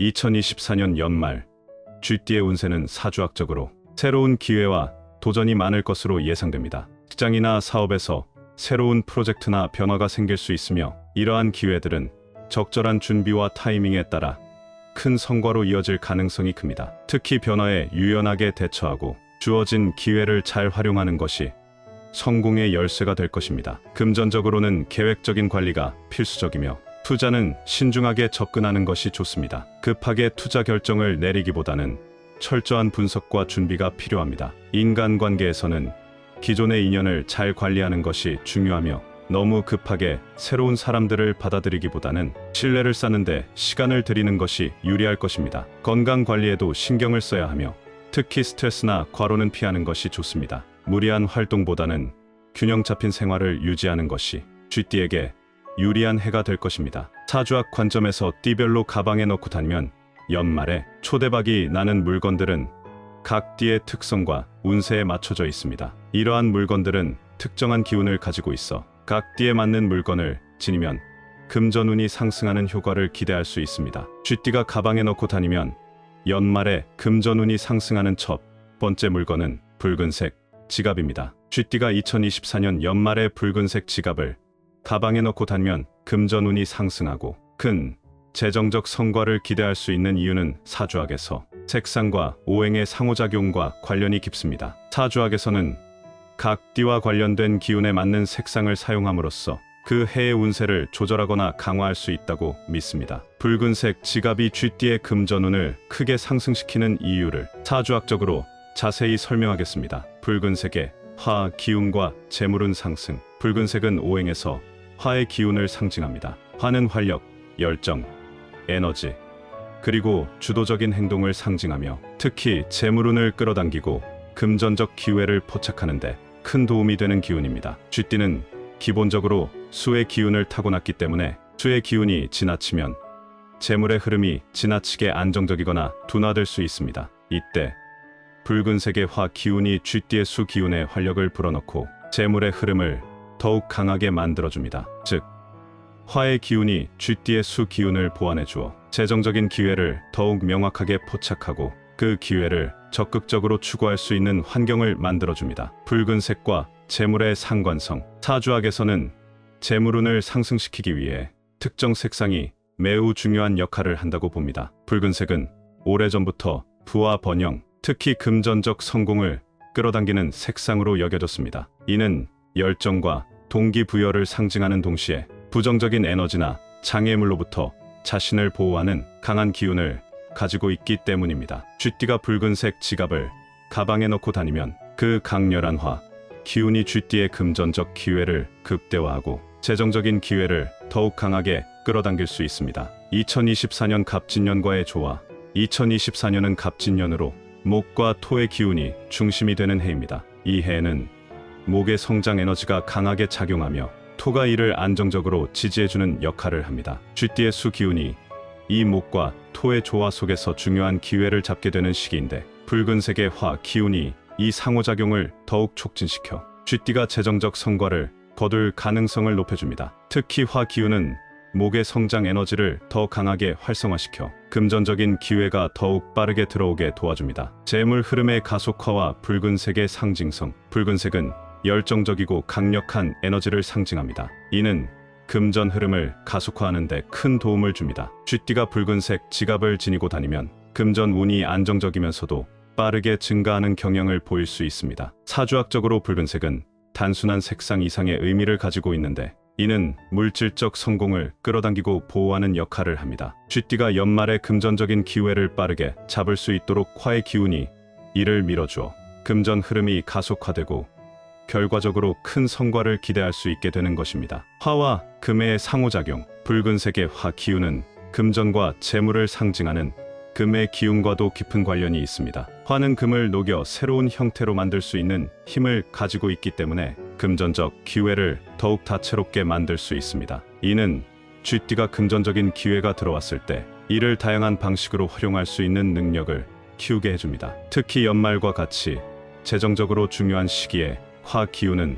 2024년 연말 쥐띠의 운세는 사주학적으로 새로운 기회와 도전이 많을 것으로 예상됩니다. 직장이나 사업에서 새로운 프로젝트나 변화가 생길 수 있으며 이러한 기회들은 적절한 준비와 타이밍에 따라 큰 성과로 이어질 가능성이 큽니다. 특히 변화에 유연하게 대처하고 주어진 기회를 잘 활용하는 것이 성공의 열쇠가 될 것입니다. 금전적으로는 계획적인 관리가 필수적이며 투자는 신중하게 접근하는 것이 좋습니다. 급하게 투자 결정을 내리기보다는 철저한 분석과 준비가 필요합니다. 인간관계에서는 기존의 인연을 잘 관리하는 것이 중요하며 너무 급하게 새로운 사람들을 받아들이기보다는 신뢰를 쌓는데 시간을 들이는 것이 유리할 것입니다. 건강 관리에도 신경을 써야 하며 특히 스트레스나 과로는 피하는 것이 좋습니다. 무리한 활동보다는 균형 잡힌 생활을 유지하는 것이 쥐띠에게 유리한 해가 될 것입니다. 사주학 관점에서 띠별로 가방에 넣고 다니면 연말에 초대박이 나는 물건들은 각 띠의 특성과 운세에 맞춰져 있습니다. 이러한 물건들은 특정한 기운을 가지고 있어 각 띠에 맞는 물건을 지니면 금전운이 상승하는 효과를 기대할 수 있습니다. 쥐띠가 가방에 넣고 다니면 연말에 금전운이 상승하는 첫 번째 물건은 붉은색 지갑입니다. 쥐띠가 2024년 연말에 붉은색 지갑을 가방에 넣고 다니면 금전운이 상승하고 큰 재정적 성과를 기대할 수 있는 이유는 사주학에서 색상과 오행의 상호작용과 관련이 깊습니다. 사주학에서는 각 띠와 관련된 기운에 맞는 색상을 사용함으로써 그 해의 운세를 조절하거나 강화할 수 있다고 믿습니다. 붉은색 지갑이 쥐띠의 금전운을 크게 상승시키는 이유를 사주학적으로 자세히 설명하겠습니다. 붉은색의 화 기운과 재물운 상승. 붉은색은 오행에서 화의 기운을 상징합니다. 화는 활력, 열정, 에너지, 그리고 주도적인 행동을 상징하며 특히 재물운을 끌어당기고 금전적 기회를 포착하는데 큰 도움이 되는 기운입니다. 쥐띠는 기본적으로 수의 기운을 타고났기 때문에 수의 기운이 지나치면 재물의 흐름이 지나치게 안정적이거나 둔화될 수 있습니다. 이때 붉은색의 화 기운이 쥐띠의 수 기운에 활력을 불어넣고 재물의 흐름을 더욱 강하게 만들어줍니다. 즉, 화의 기운이 쥐띠의 수 기운을 보완해 주어 재정적인 기회를 더욱 명확하게 포착하고 그 기회를 적극적으로 추구할 수 있는 환경을 만들어줍니다. 붉은색과 재물의 상관성. 사주학에서는 재물운을 상승시키기 위해 특정 색상이 매우 중요한 역할을 한다고 봅니다. 붉은색은 오래전부터 부와 번영, 특히 금전적 성공을 끌어당기는 색상으로 여겨졌습니다. 이는 열정과 동기부여를 상징하는 동시에 부정적인 에너지나 장애물로부터 자신을 보호하는 강한 기운을 가지고 있기 때문입니다. 쥐띠가 붉은색 지갑을 가방에 넣고 다니면 그 강렬한 화, 기운이 쥐띠의 금전적 기회를 극대화하고 재정적인 기회를 더욱 강하게 끌어당길 수 있습니다. 2024년 갑진년과의 조화 2024년은 갑진년으로 목과 토의 기운이 중심이 되는 해입니다. 이 해에는 목의 성장 에너지가 강하게 작용하며 토가 이를 안정적으로 지지해주는 역할을 합니다. 쥐띠의 수 기운이 이 목과 토의 조화 속에서 중요한 기회를 잡게 되는 시기인데 붉은색의 화 기운이 이 상호작용을 더욱 촉진시켜 쥐띠가 재정적 성과를 거둘 가능성을 높여줍니다. 특히 화 기운은 목의 성장 에너지를 더 강하게 활성화시켜 금전적인 기회가 더욱 빠르게 들어오게 도와줍니다. 재물 흐름의 가속화와 붉은색의 상징성. 붉은색은 열정적이고 강력한 에너지를 상징합니다. 이는 금전 흐름을 가속화하는 데 큰 도움을 줍니다. 쥐띠가 붉은색 지갑을 지니고 다니면 금전 운이 안정적이면서도 빠르게 증가하는 경향을 보일 수 있습니다. 사주학적으로 붉은색은 단순한 색상 이상의 의미를 가지고 있는데 이는 물질적 성공을 끌어당기고 보호하는 역할을 합니다. 쥐띠가 연말에 금전적인 기회를 빠르게 잡을 수 있도록 화의 기운이 이를 밀어주어 금전 흐름이 가속화되고 결과적으로 큰 성과를 기대할 수 있게 되는 것입니다. 화와 금의 상호작용, 붉은색의 화 기운은 금전과 재물을 상징하는 금의 기운과도 깊은 관련이 있습니다. 화는 금을 녹여 새로운 형태로 만들 수 있는 힘을 가지고 있기 때문에 금전적 기회를 더욱 다채롭게 만들 수 있습니다. 이는 쥐띠가 금전적인 기회가 들어왔을 때 이를 다양한 방식으로 활용할 수 있는 능력을 키우게 해줍니다. 특히 연말과 같이 재정적으로 중요한 시기에 화 기운은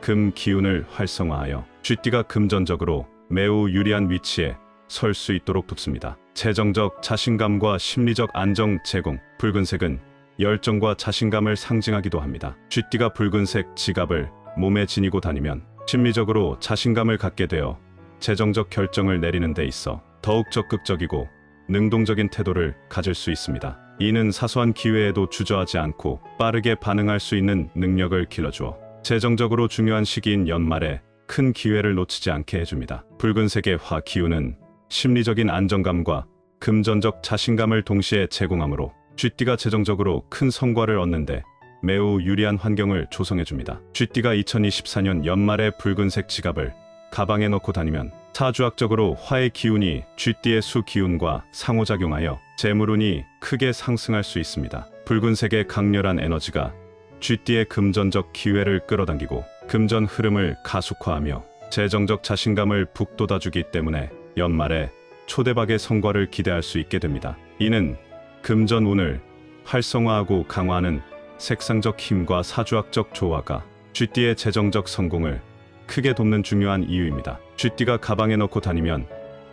금 기운을 활성화하여 쥐띠가 금전적으로 매우 유리한 위치에 설 수 있도록 돕습니다. 재정적 자신감과 심리적 안정 제공. 붉은색은 열정과 자신감을 상징하기도 합니다. 쥐띠가 붉은색 지갑을 몸에 지니고 다니면 심리적으로 자신감을 갖게 되어 재정적 결정을 내리는 데 있어 더욱 적극적이고 능동적인 태도를 가질 수 있습니다. 이는 사소한 기회에도 주저하지 않고 빠르게 반응할 수 있는 능력을 길러주어 재정적으로 중요한 시기인 연말에 큰 기회를 놓치지 않게 해줍니다. 붉은색의 화 기운은 심리적인 안정감과 금전적 자신감을 동시에 제공하므로 쥐띠가 재정적으로 큰 성과를 얻는데 매우 유리한 환경을 조성해줍니다. 쥐띠가 2024년 연말에 붉은색 지갑을 가방에 넣고 다니면 사주학적으로 화의 기운이 쥐띠의 수 기운과 상호작용하여 재물운이 크게 상승할 수 있습니다. 붉은색의 강렬한 에너지가 쥐띠의 금전적 기회를 끌어당기고 금전 흐름을 가속화하며 재정적 자신감을 북돋아주기 때문에 연말에 초대박의 성과를 기대할 수 있게 됩니다. 이는 금전운을 활성화하고 강화하는 색상적 힘과 사주학적 조화가 쥐띠의 재정적 성공을 크게 돕는 중요한 이유입니다. 쥐띠가 가방에 넣고 다니면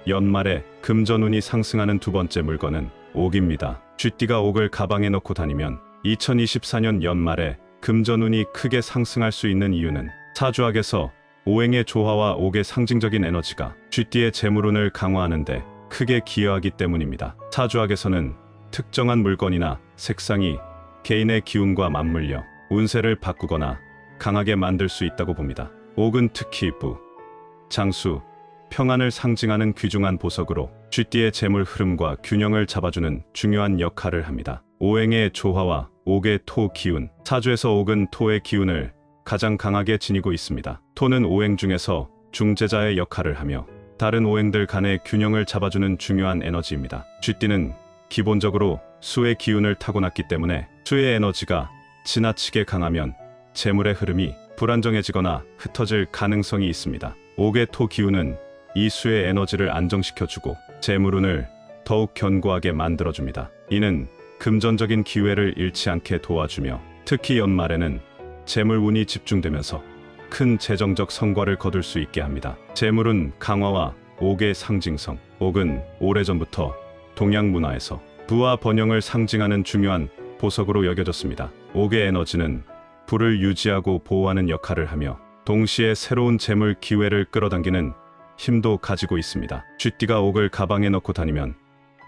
연말에 금전운이 상승하는 두 번째 물건은 옥입니다. 쥐띠가 옥을 가방에 넣고 다니면 2024년 연말에 금전운이 크게 상승할 수 있는 이유는 사주학에서 오행의 조화와 옥의 상징적인 에너지가 쥐띠의 재물운을 강화하는 데 크게 기여하기 때문입니다. 사주학에서는 특정한 물건이나 색상이 개인의 기운과 맞물려 운세를 바꾸거나 강하게 만들 수 있다고 봅니다. 옥은 특히 부, 장수, 평안을 상징하는 귀중한 보석으로 쥐띠의 재물 흐름과 균형을 잡아주는 중요한 역할을 합니다. 오행의 조화와 옥의 토 기운, 사주에서 옥은 토의 기운을 가장 강하게 지니고 있습니다. 토는 오행 중에서 중재자의 역할을 하며 다른 오행들 간의 균형을 잡아주는 중요한 에너지입니다. 쥐띠는 기본적으로 수의 기운을 타고났기 때문에 수의 에너지가 지나치게 강하면 재물의 흐름이 불안정해지거나 흩어질 가능성이 있습니다. 옥의 토 기운은 이 수의 에너지를 안정시켜주고 재물운을 더욱 견고하게 만들어줍니다. 이는 금전적인 기회를 잃지 않게 도와주며 특히 연말에는 재물운이 집중되면서 큰 재정적 성과를 거둘 수 있게 합니다. 재물은 강화와 옥의 상징성. 옥은 오래전부터 동양 문화에서 부와 번영을 상징하는 중요한 보석으로 여겨졌습니다. 옥의 에너지는 불을 유지하고 보호하는 역할을 하며 동시에 새로운 재물 기회를 끌어당기는 힘도 가지고 있습니다. 쥐띠가 옥을 가방에 넣고 다니면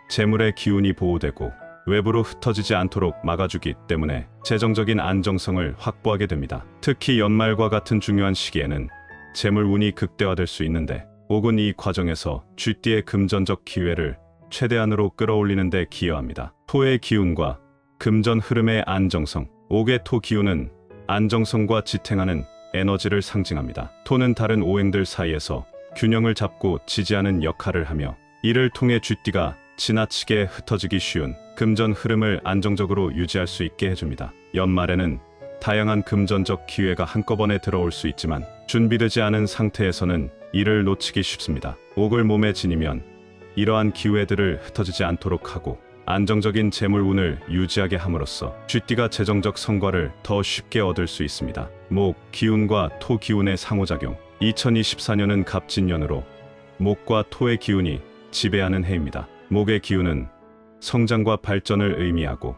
재물의 기운이 보호되고 외부로 흩어지지 않도록 막아주기 때문에 재정적인 안정성을 확보하게 됩니다. 특히 연말과 같은 중요한 시기에는 재물 운이 극대화될 수 있는데 옥은 이 과정에서 쥐띠의 금전적 기회를 최대한으로 끌어올리는 데 기여합니다. 토의 기운과 금전 흐름의 안정성 옥의 토 기운은 안정성과 지탱하는 에너지를 상징합니다. 토는 다른 오행들 사이에서 균형을 잡고 지지하는 역할을 하며 이를 통해 쥐띠가 지나치게 흩어지기 쉬운 금전 흐름을 안정적으로 유지할 수 있게 해줍니다. 연말에는 다양한 금전적 기회가 한꺼번에 들어올 수 있지만 준비되지 않은 상태에서는 이를 놓치기 쉽습니다. 옥을 몸에 지니면 이러한 기회들을 흩어지지 않도록 하고 안정적인 재물운을 유지하게 함으로써 쥐띠가 재정적 성과를 더 쉽게 얻을 수 있습니다. 목, 기운과 토 기운의 상호작용 2024년은 갑진년으로 목과 토의 기운이 지배하는 해입니다. 목의 기운은 성장과 발전을 의미하고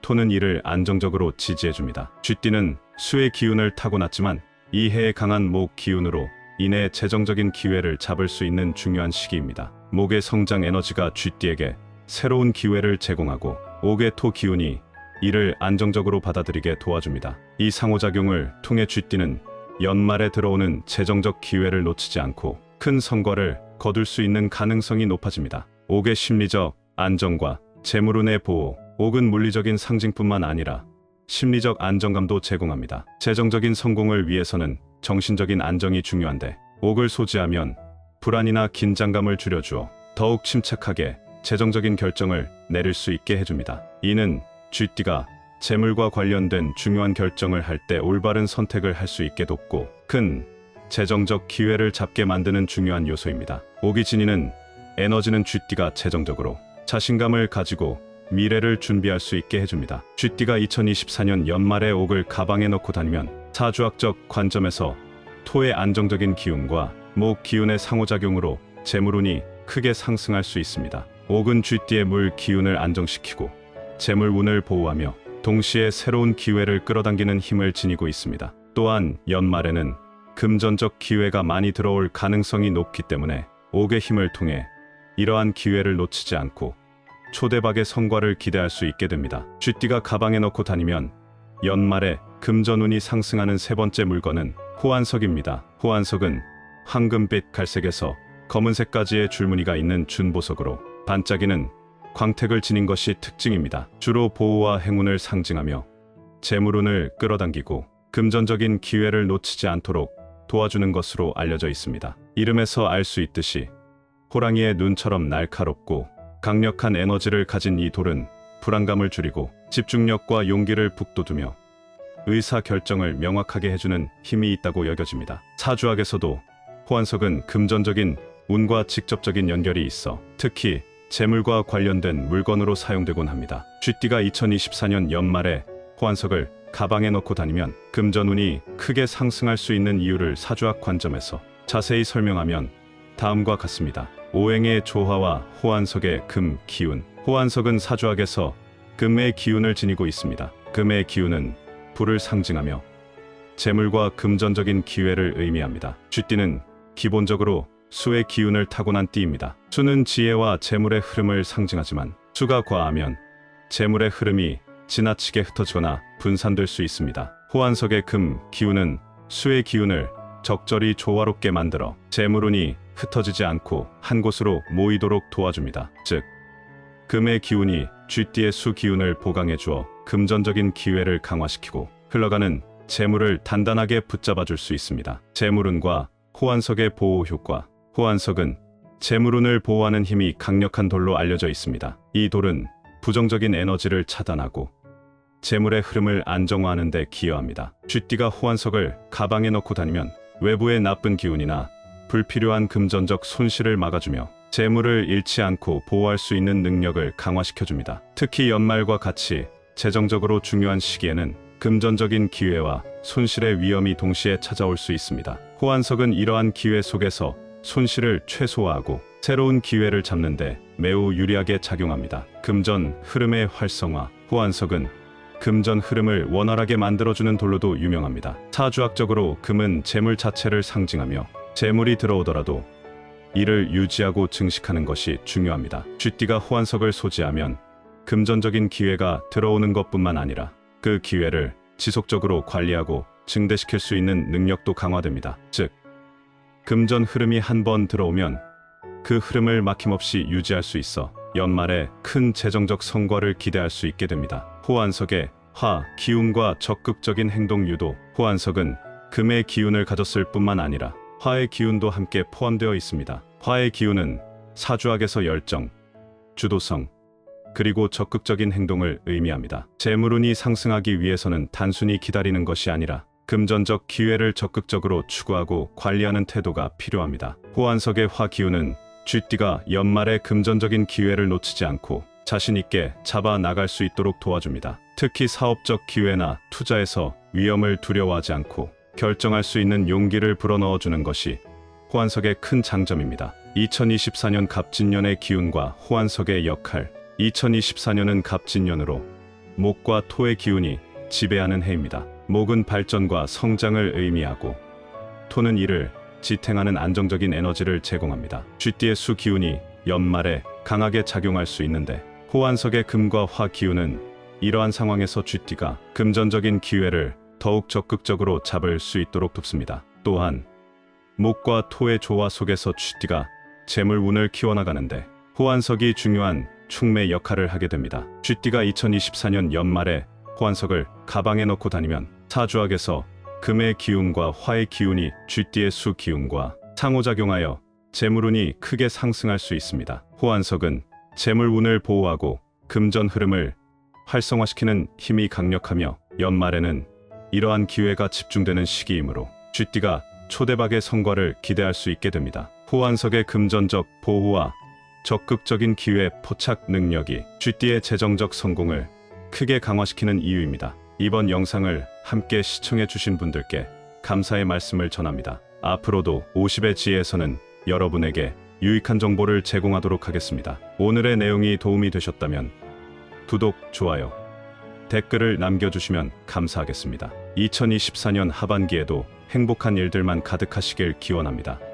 토는 이를 안정적으로 지지해줍니다. 쥐띠는 수의 기운을 타고났지만 이 해의 강한 목 기운으로 인해 재정적인 기회를 잡을 수 있는 중요한 시기입니다. 목의 성장 에너지가 쥐띠에게 새로운 기회를 제공하고 옥의 토 기운이 이를 안정적으로 받아들이게 도와줍니다. 이 상호작용을 통해 쥐띠는 연말에 들어오는 재정적 기회를 놓치지 않고 큰 성과를 거둘 수 있는 가능성이 높아집니다. 옥의 심리적 안정과 재물운의 보호, 옥은 물리적인 상징뿐만 아니라 심리적 안정감도 제공합니다. 재정적인 성공을 위해서는 정신적인 안정이 중요한데 옥을 소지하면 불안이나 긴장감을 줄여주어 더욱 침착하게 재정적인 결정을 내릴 수 있게 해줍니다. 이는 쥐띠가 재물과 관련된 중요한 결정을 할 때 올바른 선택을 할 수 있게 돕고 큰 재정적 기회를 잡게 만드는 중요한 요소입니다. 지니는 에너지는 쥐띠가 재정적으로 자신감을 가지고 미래를 준비할 수 있게 해줍니다. 쥐띠가 2024년 연말에 옥을 가방에 넣고 다니면 사주학적 관점에서 토의 안정적인 기운과 목 기운의 상호작용으로 재물운이 크게 상승할 수 있습니다. 옥은 쥐띠의 물 기운을 안정시키고 재물 운을 보호하며 동시에 새로운 기회를 끌어당기는 힘을 지니고 있습니다. 또한 연말에는 금전적 기회가 많이 들어올 가능성이 높기 때문에 옥의 힘을 통해 이러한 기회를 놓치지 않고 초대박의 성과를 기대할 수 있게 됩니다. 쥐띠가 가방에 넣고 다니면 연말에 금전운이 상승하는 세 번째 물건은 호환석입니다. 호환석은 황금빛 갈색에서 검은색까지의 줄무늬가 있는 준보석으로 반짝이는 광택을 지닌 것이 특징입니다. 주로 보호와 행운을 상징하며 재물운을 끌어당기고 금전적인 기회를 놓치지 않도록 도와주는 것으로 알려져 있습니다. 이름에서 알 수 있듯이 호랑이의 눈처럼 날카롭고 강력한 에너지를 가진 이 돌은 불안감을 줄이고 집중력과 용기를 북돋우며 의사 결정을 명확하게 해주는 힘이 있다고 여겨집니다. 사주학에서도 호환석은 금전적인 운과 직접적인 연결이 있어 특히 재물과 관련된 물건으로 사용되곤 합니다. 쥐띠가 2024년 연말에 호환석을 가방에 넣고 다니면 금전운이 크게 상승할 수 있는 이유를 사주학 관점에서 자세히 설명하면 다음과 같습니다. 오행의 조화와 호환석의 금 기운. 호환석은 사주학에서 금의 기운을 지니고 있습니다. 금의 기운은 불을 상징하며 재물과 금전적인 기회를 의미합니다. 쥐띠는 기본적으로 수의 기운을 타고난 띠입니다. 수는 지혜와 재물의 흐름을 상징하지만 수가 과하면 재물의 흐름이 지나치게 흩어지거나 분산될 수 있습니다. 호환석의 금 기운은 수의 기운을 적절히 조화롭게 만들어 재물운이 흩어지지 않고 한 곳으로 모이도록 도와줍니다. 즉, 금의 기운이 쥐띠의 수 기운을 보강해 주어 금전적인 기회를 강화시키고 흘러가는 재물을 단단하게 붙잡아 줄 수 있습니다. 재물운과 호환석의 보호 효과. 호환석은 재물운을 보호하는 힘이 강력한 돌로 알려져 있습니다. 이 돌은 부정적인 에너지를 차단하고 재물의 흐름을 안정화하는 데 기여합니다. 쥐띠가 호환석을 가방에 넣고 다니면 외부의 나쁜 기운이나 불필요한 금전적 손실을 막아주며 재물을 잃지 않고 보호할 수 있는 능력을 강화시켜줍니다. 특히 연말과 같이 재정적으로 중요한 시기에는 금전적인 기회와 손실의 위험이 동시에 찾아올 수 있습니다. 호환석은 이러한 기회 속에서 손실을 최소화하고 새로운 기회를 잡는데 매우 유리하게 작용합니다. 금전 흐름의 활성화. 호환석은 금전 흐름을 원활하게 만들어주는 돌로도 유명합니다. 사주학적으로 금은 재물 자체를 상징하며 재물이 들어오더라도 이를 유지하고 증식하는 것이 중요합니다. 쥐띠가 호환석을 소지하면 금전적인 기회가 들어오는 것뿐만 아니라 그 기회를 지속적으로 관리하고 증대시킬 수 있는 능력도 강화됩니다. 즉, 금전 흐름이 한 번 들어오면 그 흐름을 막힘없이 유지할 수 있어 연말에 큰 재정적 성과를 기대할 수 있게 됩니다. 호환석의 화, 기운과 적극적인 행동 유도. 호환석은 금의 기운을 가졌을 뿐만 아니라 화의 기운도 함께 포함되어 있습니다. 화의 기운은 사주학에서 열정, 주도성, 그리고 적극적인 행동을 의미합니다. 재물운이 상승하기 위해서는 단순히 기다리는 것이 아니라 금전적 기회를 적극적으로 추구하고 관리하는 태도가 필요합니다. 호환석의 화 기운은 쥐띠가 연말에 금전적인 기회를 놓치지 않고 자신 있게 잡아 나갈 수 있도록 도와줍니다. 특히 사업적 기회나 투자에서 위험을 두려워하지 않고 결정할 수 있는 용기를 불어넣어 주는 것이 호환석의 큰 장점입니다. 2024년 갑진년의 기운과 호환석의 역할 2024년은 갑진년으로 목과 토의 기운이 지배하는 해입니다. 목은 발전과 성장을 의미하고 토는 이를 지탱하는 안정적인 에너지를 제공합니다. 쥐띠의 수 기운이 연말에 강하게 작용할 수 있는데 호환석의 금과 화 기운은 이러한 상황에서 쥐띠가 금전적인 기회를 더욱 적극적으로 잡을 수 있도록 돕습니다. 또한 목과 토의 조화 속에서 쥐띠가 재물 운을 키워나가는데 호환석이 중요한 충매 역할을 하게 됩니다. 쥐띠가 2024년 연말에 호환석을 가방에 넣고 다니면 사주학에서 금의 기운과 화의 기운이 쥐띠의 수 기운과 상호작용하여 재물운이 크게 상승할 수 있습니다. 호환석은 재물운을 보호하고 금전 흐름을 활성화시키는 힘이 강력하며 연말에는 이러한 기회가 집중되는 시기이므로 쥐띠가 초대박의 성과를 기대할 수 있게 됩니다. 호환석의 금전적 보호와 적극적인 기회 포착 능력이 쥐띠의 재정적 성공을 크게 강화시키는 이유입니다. 이번 영상을 함께 시청해 주신 분들께 감사의 말씀을 전합니다. 앞으로도 50의 지혜에서는 여러분에게 유익한 정보를 제공하도록 하겠습니다. 오늘의 내용이 도움이 되셨다면 구독, 좋아요, 댓글을 남겨주시면 감사하겠습니다. 2024년 하반기에도 행복한 일들만 가득하시길 기원합니다.